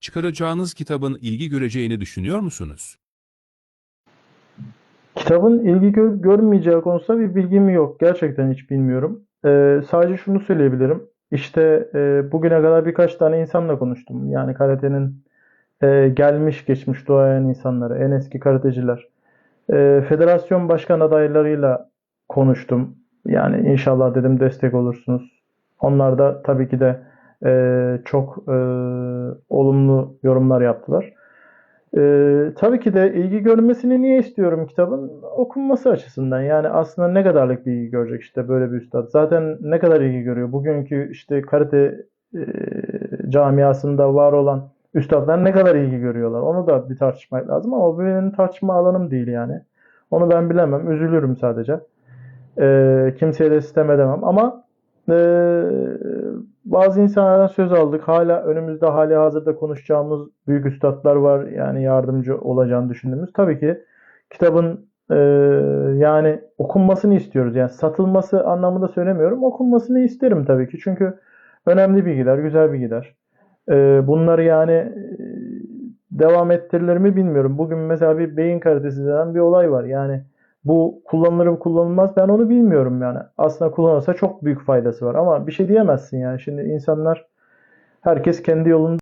Çıkaracağınız kitabın ilgi göreceğini düşünüyor musunuz? Kitabın ilgi gör- görmeyeceği konusunda bir bilgim yok. Gerçekten hiç bilmiyorum. Ee, sadece şunu söyleyebilirim. İşte e, bugüne kadar birkaç tane insanla konuştum. Yani karatenin e, gelmiş geçmiş doğayan insanları, en eski karateciler. E, federasyon başkan adaylarıyla konuştum. Yani inşallah dedim destek olursunuz. Onlar da tabii ki de e, çok e, olumlu yorumlar yaptılar. Ee, tabii ki de ilgi görmesini niye istiyorum kitabın? Okunması açısından. Yani aslında ne kadarlık bir ilgi görecek işte böyle bir üstad. Zaten ne kadar ilgi görüyor? Bugünkü işte karate e, camiasında var olan üstadlar ne kadar ilgi görüyorlar? Onu da bir tartışmak lazım ama o benim tartışma alanım değil yani. Onu ben bilemem. Üzülürüm sadece. Ee, kimseye de sistem edemem ama ee, bazı insanlardan söz aldık. Hala önümüzde hali hazırda konuşacağımız büyük üstadlar var. Yani yardımcı olacağını düşündüğümüz. Tabii ki kitabın e, yani okunmasını istiyoruz. Yani satılması anlamında söylemiyorum. Okunmasını isterim tabii ki. Çünkü önemli bilgiler, güzel bilgiler. E, bunları yani e, devam ettirilir mi bilmiyorum. Bugün mesela bir beyin karatesi denen bir olay var. Yani bu kullanılır mı kullanılmaz ben onu bilmiyorum yani. Aslında kullanılsa çok büyük faydası var ama bir şey diyemezsin yani. Şimdi insanlar herkes kendi yolunda